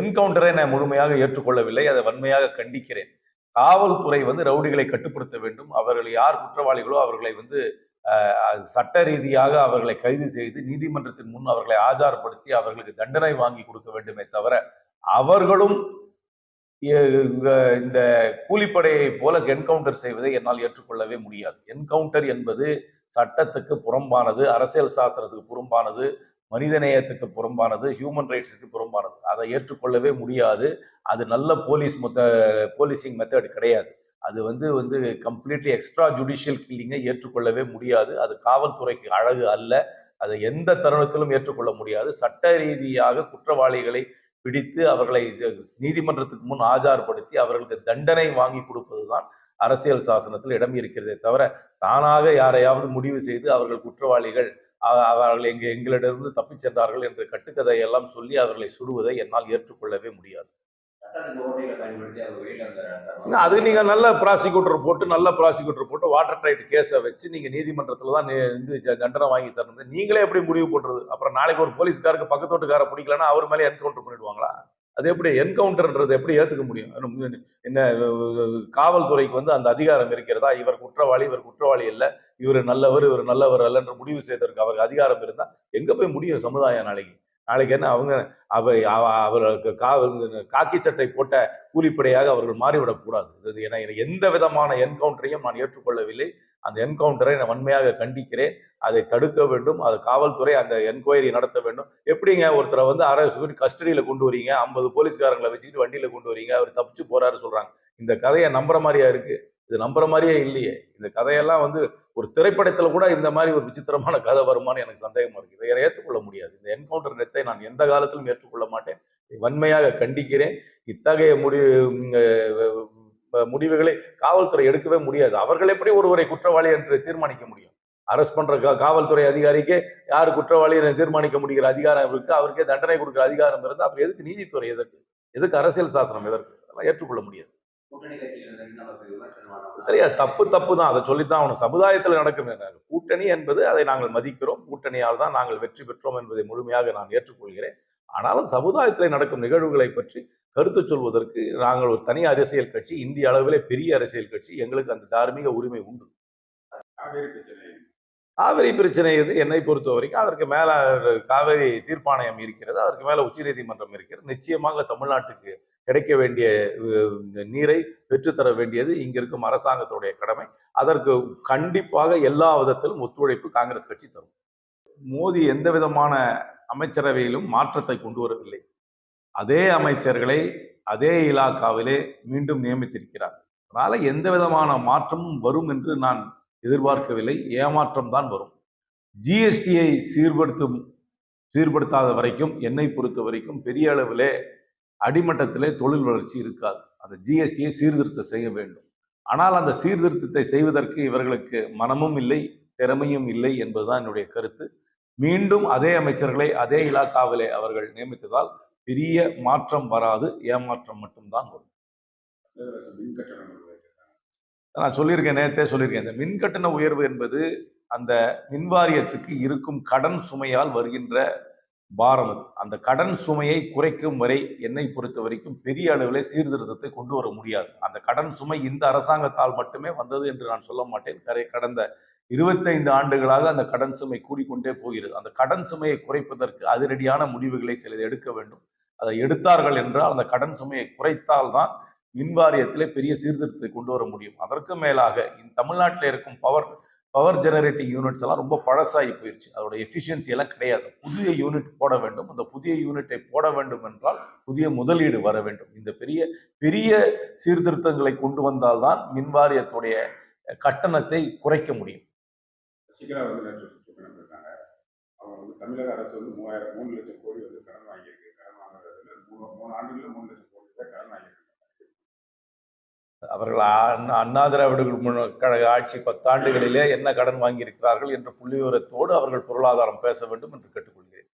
என்கவுண்டரை நான் முழுமையாக ஏற்றுக்கொள்ளவில்லை. அதை வன்மையாக கண்டிக்கிறேன். காவல்துறை வந்து ரவுடிகளை கட்டுப்படுத்த வேண்டும். அவர்கள் யார் குற்றவாளிகளோ அவர்களை வந்து சட்ட ரீதியாக அவர்களை கைது செய்து நீதிமன்றத்தின் முன் அவர்களை ஆஜார்படுத்தி அவர்களுக்கு தண்டனை வாங்கி கொடுக்க வேண்டுமே தவிர அவர்களும் இந்த கூலிப்படையை போல என்கவுண்டர் செய்வதை என்னால் ஏற்றுக்கொள்ளவே முடியாது. என்கவுண்டர் என்பது சட்டத்துக்கு புறம்பானது அரசியல் சாஸ்திரத்துக்கு புறம்பானது மனிதநேயத்துக்கு புறம்பானது ஹியூமன் ரைட்ஸுக்கு புறம்பானது. அதை ஏற்றுக்கொள்ளவே முடியாது. அது நல்ல போலீஸ் மொத்த போலீசிங் மெத்தட் கிடையாது. அது வந்து வந்து கம்ப்ளீட்லி எக்ஸ்ட்ரா ஜுடிஷியல் கில்லிங்கை ஏற்றுக்கொள்ளவே முடியாது. அது காவல்துறைக்கு அழகு அல்ல. அதை எந்த தருணத்திலும் ஏற்றுக்கொள்ள முடியாது. சட்ட ரீதியாக குற்றவாளிகளை பிடித்து அவர்களை நீதிமன்றத்துக்கு முன் ஆஜார்படுத்தி அவர்களுக்கு தண்டனை வாங்கி கொடுப்பதுதான் அரசியல் சாசனத்தில் இடம் இருக்கிறதே தவிர தானாக யாரையாவது முடிவு செய்து அவர்கள் குற்றவாளிகள் அவர்கள் எங்க எங்களிடமிருந்து தப்பிச் சென்றார்கள் என்ற கட்டுக்கதை எல்லாம் சொல்லி அவர்களை சுடுவதை என்னால் ஏற்றுக்கொள்ளவே முடியாது. அது நீங்க நல்ல ப்ராசிக்யூட்டர் போட்டு நல்ல ப்ராசிக்யூட்டர் போட்டு வாட்டர் டைட் கேஸை வச்சு நீங்க நீதிமன்றத்துல தான் ஜ- தண்டனை வாங்கி தரணும் நீங்களே எப்படி முடிவு பண்றது அப்புறம் நாளைக்கு ஒரு போலீஸ்காருக்கு பக்கத்து வீட்டுக்கார பிடிக்கலன்னா அவர் மேலே என்கவுண்டர் பண்ணிடுவாங்களா? அது எப்படி என்கவுண்டர்ன்றது எப்படி ஏத்துக்க முடியும்? என்ன காவல்துறைக்கு வந்து அந்த அதிகாரம் இருக்கிறதா? இவர் குற்றவாளி இவர் குற்றவாளி இல்லை இவர் நல்லவர் இவர் நல்லவர் அல்ல என்று முடிவு செய்வதற்கு அவருக்கு அதிகாரம் இருந்தால் எங்கே போய் முடியும் சமுதாயம் நாளைக்கு? நாளைக்கு என்ன அவங்க அவர் அவர்களுக்கு காவல் காக்கி சட்டை போட்ட கூலிப்படையாக அவர்கள் மாறிவிடக் கூடாது. இது என எந்த விதமான என்கவுண்டரையும் நான் ஏற்றுக்கொள்ளவில்லை. அந்த என்கவுண்டரை நான் வன்மையாக கண்டிக்கிறேன். அதை தடுக்க வேண்டும். அது காவல்துறை அந்த என்கொயரி நடத்த வேண்டும். எப்படிங்க ஒருத்தரை வந்து அரசு கஸ்டடியில் கொண்டு வரீங்க? ஐம்பது போலீஸ்காரங்களை வச்சுக்கிட்டு வண்டியில் கொண்டு வரீங்க? அவர் தப்பிச்சு போறாரு சொல்றாங்க. இந்த கதையை நம்புற மாதிரியா இருக்கு? இது நம்புற மாதிரியே இல்லையே. இந்த கதையெல்லாம் வந்து ஒரு திரைப்படத்துல கூட இந்த மாதிரி ஒரு விசித்திரமான கதை வருமான்னு எனக்கு சந்தேகமா இருக்கு. இதை ஏற்றுக்கொள்ள முடியாது. இந்த என்கவுண்டர் நெத்தை நான் எந்த காலத்திலும் ஏற்றுக்கொள்ள மாட்டேன். வன்மையாக கண்டிக்கிறேன். இத்தகைய முடி முடிவுகளை காவல்துறை எடுக்கவே முடியாது. அவர்கள் எப்படி ஒருவரை குற்றவாளி என்று தீர்மானிக்க முடியும்? அரெஸ்ட் பண்ற காவல்துறை அதிகாரிக்கு யார் குற்றவாளி என்று தீர்மானிக்க முடிகிற அதிகாரம் இருக்கு? அவருக்கே தண்டனை கொடுக்கிற அதிகாரம் இருந்தால் அப்புறம் எதுக்கு நீதித்துறை எதற்கு? எதுக்கு அரசியல் சாசனம் எதற்கு? அதெல்லாம் ஏற்றுக்கொள்ள முடியாது. தெரியாது. தப்பு தப்பு தான் அதை சொல்லித்தான் அவனும் சமுதாயத்தில் நடக்கும்? கூட்டணி என்பது அதை நாங்கள் மதிக்கிறோம். கூட்டணியால் தான் நாங்கள் வெற்றி பெற்றோம் என்பதை முழுமையாக நான் ஏற்றுக்கொள்கிறேன். ஆனாலும் சமுதாயத்தில் நடக்கும் நிகழ்வுகளை பற்றி கருத்து சொல்வதற்கு நாங்கள் ஒரு தனி அரசியல் கட்சி இந்திய அளவிலே பெரிய அரசியல் கட்சி. எங்களுக்கு அந்த தார்மீக உரிமை உண்டு. காவேரி பிரச்சனை. வந்து என்னை பொறுத்த வரைக்கும் அதற்கு மேல காவிரி தீர்ப்பாணையம் இருக்கிறது. அதற்கு மேல உச்சநீதிமன்றம் இருக்கிறது. நிச்சயமாக தமிழ்நாட்டுக்கு கிடைக்க வேண்டிய நீரை பெற்றுத்தர வேண்டியது இங்க இருக்கும் அரசாங்கத்துடைய கடமை. அதற்கு கண்டிப்பாக எல்லா விதத்திலும் ஒத்துழைப்பு காங்கிரஸ் கட்சி தரும். மோடி எந்த விதமான அமைச்சரவையிலும் மாற்றத்தை கொண்டு வரவில்லை. அதே அமைச்சர்களை அதே இலாக்காவிலே மீண்டும் நியமித்திருக்கிறார். அதனால எந்த விதமான மாற்றமும் வரும் என்று நான் எதிர்பார்க்கவில்லை. ஏமாற்றம் தான் வரும். ஜிஎஸ்டியை சீர்படுத்தும் சீர்படுத்தாத வரைக்கும் என்னை பொறுத்த வரைக்கும் பெரிய அளவிலே அடிமட்டத்திலே தொழில் வளர்ச்சி இருக்காது. அந்த ஜிஎஸ்டியை சீர்திருத்தம் செய்ய வேண்டும். ஆனால் அந்த சீர்திருத்தத்தை செய்வதற்கு இவர்களுக்கு மனமும் இல்லை திறமையும் இல்லை என்பதுதான் என்னுடைய கருத்து. மீண்டும் அதே அமைச்சர்களை அதே இலாக்காவிலே அவர்கள் நியமித்ததால் பெரிய மாற்றம் வராது ஏமாற்றம் மட்டும்தான் வரும். மின் நான் சொல்லியிருக்கேன் நேரத்தே சொல்லியிருக்கேன். இந்த மின் கட்டண உயர்வு என்பது அந்த மின் வாரியத்துக்கு இருக்கும் கடன் சுமையால் வருகின்ற பாரம் அந்த கடன் சுமையை குறைக்கும் வரை என்னை பொறுத்த வரைக்கும் பெரிய அளவில் சீர்திருத்தத்தை கொண்டு வர முடியாது. அந்த கடன் சுமை இந்த அரசாங்கத்தால் மட்டுமே வந்தது என்று நான் சொல்ல மாட்டேன். கரை கடந்த இருபத்தைந்து ஆண்டுகளாக அந்த கடன் சுமை கூடிக்கொண்டே போகிறது. அந்த கடன் சுமையை குறைப்பதற்கு அதிரடியான முடிவுகளை சிலது எடுக்க வேண்டும். அதை எடுத்தார்கள் என்றால் அந்த கடன் சுமையை குறைத்தால்தான் மின்வாரியத்திலே பெரிய சீர்திருத்தத்தை கொண்டு வர முடியும். அதற்கு மேலாக இந்த தமிழ்நாட்டில் இருக்கும் பவர் பவர் ஜெனரேட்டிங் யூனிட்ஸ் எல்லாம் ரொம்ப பழசாகி போயிடுச்சு அதோட எஃபிஷியன்சி எல்லாம் கிடையாது. புதிய யூனிட் போட வேண்டும். அந்த புதிய யூனிட்டை போட வேண்டும் என்றால் புதிய முதலீடு வர வேண்டும். இந்த பெரிய பெரிய சீர்திருத்தங்களை கொண்டு வந்தால்தான் மின்வாரியத்துடைய கட்டணத்தை குறைக்க முடியும். தமிழக அரசு வந்து மூவாயிரம் மூணு லட்சம் கோடி வந்து கடன் வாங்கியிருக்கு. கடன் வாங்குறதுல மூணு மூணு ஆண்டுகளில் மூணு லட்சம் கோடி கடன் வாங்கியிருக்கு. அவர்கள் அண்ணா அண்ணா திராவிடர்கள் கழக ஆட்சி பத்தாண்டுகளிலே என்ன கடன் வாங்கியிருக்கிறார்கள் என்ற புள்ளிவிவரத்தோடு அவர்கள் பொருளாதாரம் பேச வேண்டும் என்று கேட்டுக்கொள்கிறேன்.